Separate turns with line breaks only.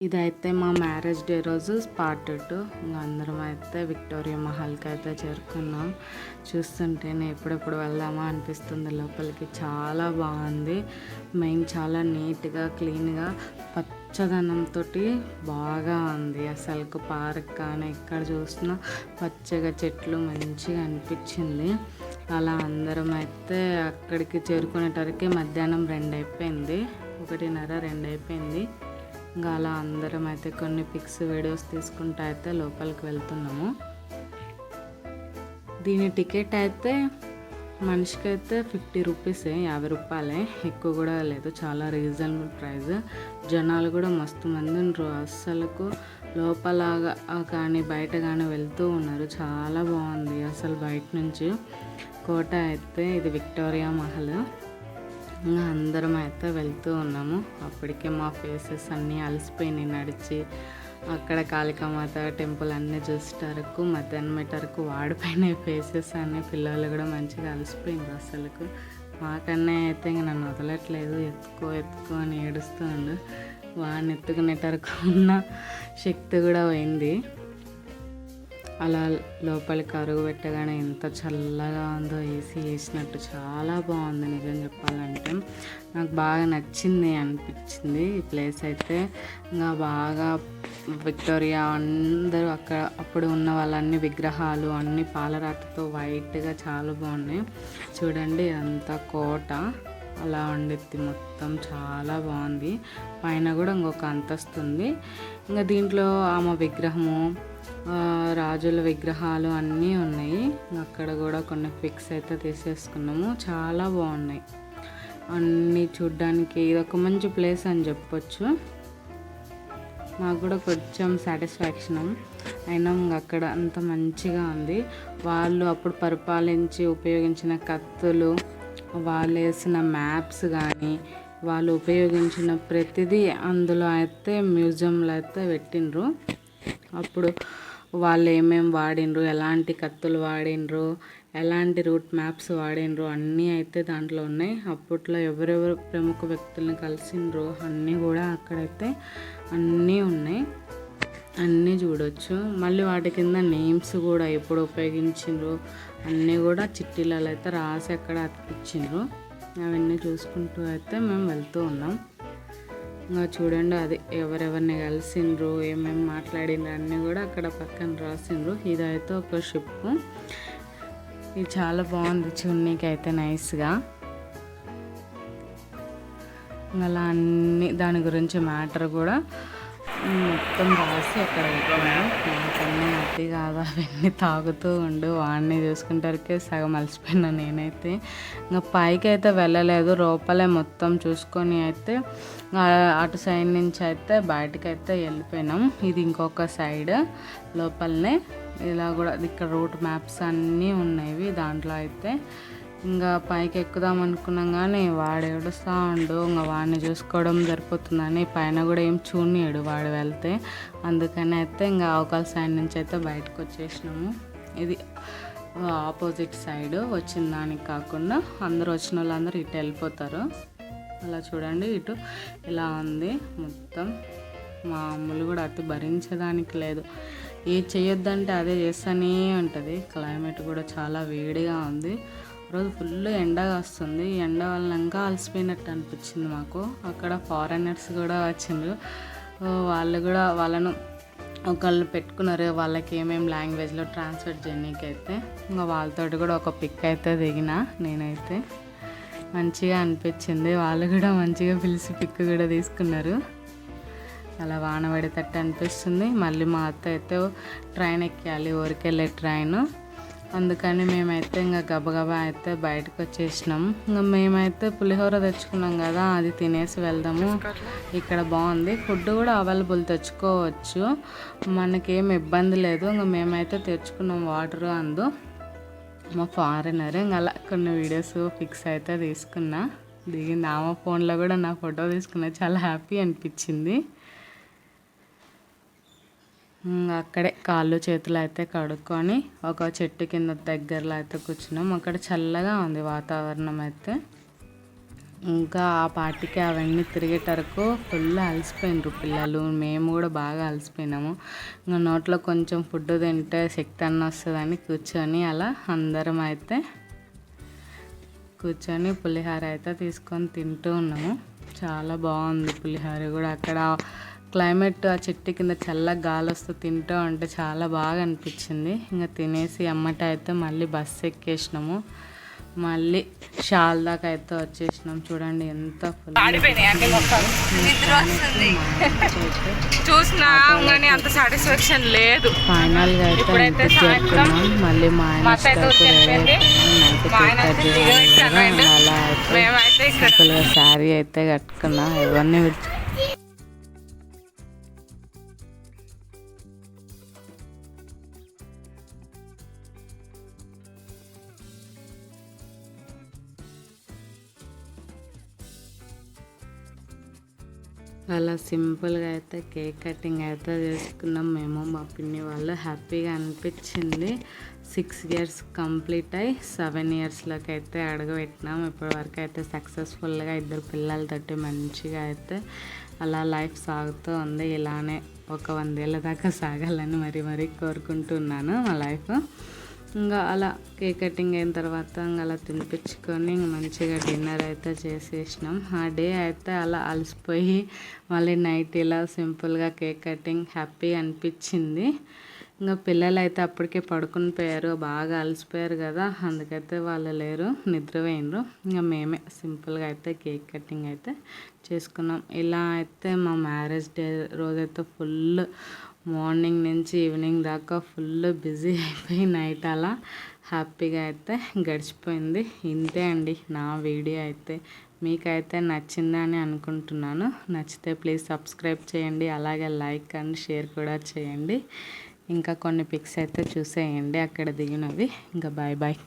ఇదైతే మా marriage day రోజు పార్ట్ టూ ఇంకా అందరం అయితే విక్టోరియా మహల్కి అయితే చేరుకున్నాం. చూస్తుంటేనే ఎప్పుడెప్పుడు వెళ్దామా అనిపిస్తుంది లోపలికి. చాలా బాగుంది. మెయిన్ చాలా నీట్గా క్లీన్గా పచ్చదనంతో బాగా ఉంది. అసలు పార్క్ కానీ ఎక్కడ చూసినా పచ్చగా చెట్లు మంచిగా అనిపించింది. అలా అందరం అయితే అక్కడికి చేరుకునేటరికి మధ్యాహ్నం రెండు అయిపోయింది ఒకటిన్నర రెండు అయిపోయింది ఇంకా అలా అందరం అయితే కొన్ని పిక్స్ వీడియోస్ తీసుకుంటా అయితే లోపలికి వెళ్తున్నాము. దీని టికెట్ అయితే మనిషికి అయితే ఫిఫ్టీ రూపీసే యాభై రూపాయలే. ఎక్కువ కూడా లేదు చాలా రీజనబుల్ ప్రైస్ జనాలు కూడా మస్తు మంది ఉన్నారు. అస్సలకు లోపల కానీ బయట కానీ వెళ్తూ ఉన్నారు. చాలా బాగుంది అసలు బయట నుంచి. కోట అయితే ఇది విక్టోరియా మహల్. ఇంకా అందరం అయితే వెళ్తూ ఉన్నాము. అప్పటికే మా ఫేసెస్ అన్నీ అలసిపోయినాయి. నడిచి అక్కడ కాళికామాత టెంపుల్ అన్నీ చూసేటరకు మధ్యాహ్నం వరకు వాడిపోయినాయి ఫేసెస్ అన్నీ. పిల్లలు కూడా మంచిగా అలసిపోయింది అసలుకు. మాకన్నా అయితే ఇంక నన్ను వదలట్లేదు. ఎత్తుకో ఎత్తుకో అని ఏడుస్తుండు. వాడిని ఎత్తుకునేటరకు ఉన్న శక్తి కూడా పోయింది. అలా లోపలికి అరుగు పెట్టగానే ఎంత చల్లగా ఉందో ఏసీ వేసినట్టు చాలా బాగుంది నిజం చెప్పాలంటే. నాకు బాగా నచ్చింది అనిపించింది ఈ ప్లేస్ అయితే. ఇంకా బాగా విక్టోరియా అందరూ అక్కడ అప్పుడు ఉన్న వాళ్ళన్ని విగ్రహాలు అన్ని పాలరాతితో వైట్గా చాలా బాగున్నాయి. చూడండి అంతా కోట అలా వండిద్ది మొత్తం చాలా బాగుంది. పైన కూడా ఇంకొక అంతస్తు ఉంది. ఇంకా దీంట్లో ఆమె విగ్రహము రాజుల విగ్రహాలు అన్నీ ఉన్నాయి. అక్కడ కూడా కొన్ని పిక్స్ అయితే తీసేసుకున్నాము. చాలా బాగున్నాయి. అన్నీ చూడ్డానికి ఇది ఒక మంచి ప్లేస్ అని చెప్పొచ్చు. మాకు కూడా కొంచెం సాటిస్ఫాక్షన్. అయినా అక్కడ అంత మంచిగా ఉంది. వాళ్ళు అప్పుడు పరిపాలించి ఉపయోగించిన కత్తులు వాళ్ళు వేసిన మ్యాప్స్ కానీ వాళ్ళు ఉపయోగించిన ప్రతిదీ అందులో అయితే మ్యూజియంలో అయితే పెట్టిండ్రు. అప్పుడు వాళ్ళు ఏమేమి వాడిండ్రు ఎలాంటి కత్తులు వాడిండ్రు ఎలాంటి రూట్ మ్యాప్స్ వాడిండ్రు అన్నీ అయితే దాంట్లో ఉన్నాయి. అప్పట్లో ఎవరెవరు ప్రముఖ వ్యక్తులను కలిసిండ్రు అన్నీ కూడా అక్కడైతే అన్నీ ఉన్నాయి. అన్నీ చూడొచ్చు. మళ్ళీ వాటి కింద నేమ్స్ కూడా ఎప్పుడు ఉపయోగించిండ్రు అన్నీ కూడా చిట్టీలలో అయితే రాసి అక్కడ అతికిచ్చిండ్రు. అవన్నీ చూసుకుంటూ అయితే మేము వెళ్తూ ఉన్నాం. ఇంకా చూడండి అది ఎవరెవరిని కలిసిండ్రు ఏమేమి మాట్లాడిండ్రు అన్నీ కూడా అక్కడ పక్కన రాసిండ్రు. ఇదైతే ఒక షిప్ ఇది చాలా బాగుంది చూడనీకి అయితే నైస్గా అలా అన్ని దాని గురించి మ్యాటర్ కూడా మొత్తం రాసి అక్కడ పెట్టాను నాకన్నీ అతి కాదు. అవన్నీ తాగుతూ ఉండు. వాడిని చూసుకుంటారికే సగం అలసిపోయినా నేనైతే. ఇంకా పైకి అయితే వెళ్ళలేదు. లోపలే మొత్తం చూసుకొని అయితే అటు సైడ్ నుంచి అయితే బయటకు అయితే వెళ్ళిపోయినాం. ఇది ఇంకొక సైడ్ లోపలనే. ఇలా కూడా ఇక్కడ రూట్ మ్యాప్స్ అన్నీ ఉన్నాయి. దాంట్లో అయితే ఇంకా పైకి ఎక్కుదాం అనుకున్నాం కానీ వాడు ఏడుస్తూ ఉండు ఇంకా వాడిని చూసుకోవడం సరిపోతుందని పైన కూడా ఏం చూడనీయడు వాడు వెళ్తే. అందుకని అయితే ఇంకా అవకాశ సైడ్ నుంచి అయితే బయటకు వచ్చేసినాము. ఇది ఆపోజిట్ సైడ్ వచ్చిన దానికి కాకుండా అందరూ వచ్చిన వాళ్ళందరూ ఇటు వెళ్ళిపోతారు. అలా చూడండి ఇటు ఇలా ఉంది మొత్తం. మా అమ్ములు కూడా అతి భరించడానికి లేదు. ఏ చేయొద్దంటే అదే చేస్తూనే ఉంటుంది. క్లైమేట్ కూడా చాలా వేడిగా ఉంది. రోజు ఫుల్ ఎండగా వస్తుంది ఎండ వల్ల ఇంకా అలసిపోయినట్టు అనిపించింది మాకు. అక్కడ ఫారెనర్స్ కూడా వచ్చిండ్రు. వాళ్ళు కూడా వాళ్ళను ఒకళ్ళు పెట్టుకున్నారు. వాళ్ళకి ఏమేమి లాంగ్వేజ్లో ట్రాన్స్ఫర్ చేయడానికి అయితే ఇంకా వాళ్ళతో కూడా ఒక పిక్ అయితే దిగిన నేనైతే. మంచిగా అనిపించింది. వాళ్ళు కూడా మంచిగా పిలిచి పిక్ కూడా తీసుకున్నారు. అలా వాన పడేటట్టు అనిపిస్తుంది. మళ్ళీ మా అత్త అయితే ట్రైన్ ఎక్కాలి ఊరికెళ్ళే ట్రైన్. అందుకని మేమైతే ఇంకా గబగబా అయితే బయటకు వచ్చేసినాం ఇంకా మేమైతే పులిహోర తెచ్చుకున్నాం కదా అది తినేసి వెళ్దాము. ఇక్కడ బాగుంది. ఫుడ్ కూడా అవైలబుల్ తెచ్చుకోవచ్చు. మనకేం ఇబ్బంది లేదు. ఇంకా మేమైతే తెచ్చుకున్నాం వాటర్ అందు. మా ఫారినర్ ఇంకా అలా కొన్ని వీడియోస్ ఫిక్స్ అయితే తీసుకున్నా. దిగింది ఆమె ఫోన్లో కూడా నా ఫోటో తీసుకున్నా. చాలా హ్యాపీ అనిపించింది. అక్కడే కాళ్ళు చేతులు అయితే కడుక్కొని ఒక చెట్టు కింద దగ్గరలో అయితే కూర్చున్నాం. అక్కడ చల్లగా ఉంది వాతావరణం అయితే. ఇంకా ఆ పార్టీకి అవన్నీ తిరిగేటరకు ఫుల్ అలసిపోయినారు పిల్లలు. మేము కూడా బాగా అలసిపోయినాము. ఇంకా నోట్లో కొంచెం ఫుడ్ తింటే శక్తి అన్న వస్తుందని కూర్చొని అలా అందరం అయితే కూర్చొని పులిహోర అయితే తీసుకొని తింటూ ఉన్నాము. చాలా బాగుంది పులిహోర కూడా. అక్కడ క్లైమేట్ ఆ చెట్టు కింద చల్లగా గాలి వస్తూ తింటూ ఉంటే చాలా బాగా అనిపించింది. ఇంకా తినేసి అమ్మట అయితే మళ్ళీ బస్సు ఎక్కేసినాము. మళ్ళీ షాల్ దాకా అయితే వచ్చేసినాం. చూడండి ఎంత ఫుల్
చూసినా కానీ అంత సాటిస్ఫాక్షన్ లేదు.
ఫైనల్గా అయితే చేరుకున్నాం. మళ్ళీ మా ఆయన. అలా అయితే శారీ అయితే కట్టుకున్నా. ఎవరిని విడిచి అలా సింపుల్గా అయితే కేక్ కటింగ్ అయితే చేసుకున్నాం. మేము మా పిన్ని వాళ్ళు హ్యాపీగా అనిపించింది. సిక్స్ ఇయర్స్ కంప్లీట్ అయ్యి సెవెన్ ఇయర్స్లోకి అయితే అడుగుపెట్టినాం. ఇప్పటి వరకు అయితే సక్సెస్ఫుల్గా ఇద్దరు పిల్లలతోటి మంచిగా అయితే అలా లైఫ్ సాగుతూ ఉంది. ఇలానే ఒక వందేళ్ళ దాకా సాగాలని మరీ మరీ కోరుకుంటున్నాను మా లైఫ్. ఇంకా అలా కేక్ కటింగ్ అయిన తర్వాత ఇంకా అలా తినిపించుకొని మంచిగా డిన్నర్ అయితే చేసేసినాం. ఆ డే అయితే అలా అలసిపోయి మళ్ళీ నైట్ ఇలా సింపుల్గా కేక్ కటింగ్ హ్యాపీ అనిపించింది. ఇంకా పిల్లలు అయితే అప్పటికే పడుకుని పోయారు బాగా అలసిపోయారు కదా అందుకైతే వాళ్ళు లేరు నిద్రపోయినరు ఇంకా మేమే సింపుల్గా అయితే కేక్ కటింగ్ అయితే చేసుకున్నాం. ఇలా అయితే మా మ్యారేజ్ డే రోజైతే ఫుల్ మార్నింగ్ నుంచి ఈవినింగ్ దాకా ఫుల్ బిజీ అయిపోయి నైట్ అలా హ్యాపీగా అయితే గడిచిపోయింది. ఇంతే అండి నా వీడియో అయితే. మీకైతే నచ్చిందని అనుకుంటున్నాను. నచ్చితే ప్లీజ్ సబ్స్క్రైబ్ చేయండి. అలాగే లైక్ అండ్ షేర్ కూడా చేయండి. ఇంకా కొన్ని పిక్స్ అయితే చూసేయండి. అక్కడ దిగినవి. ఇంకా బాయ్ బాయ్.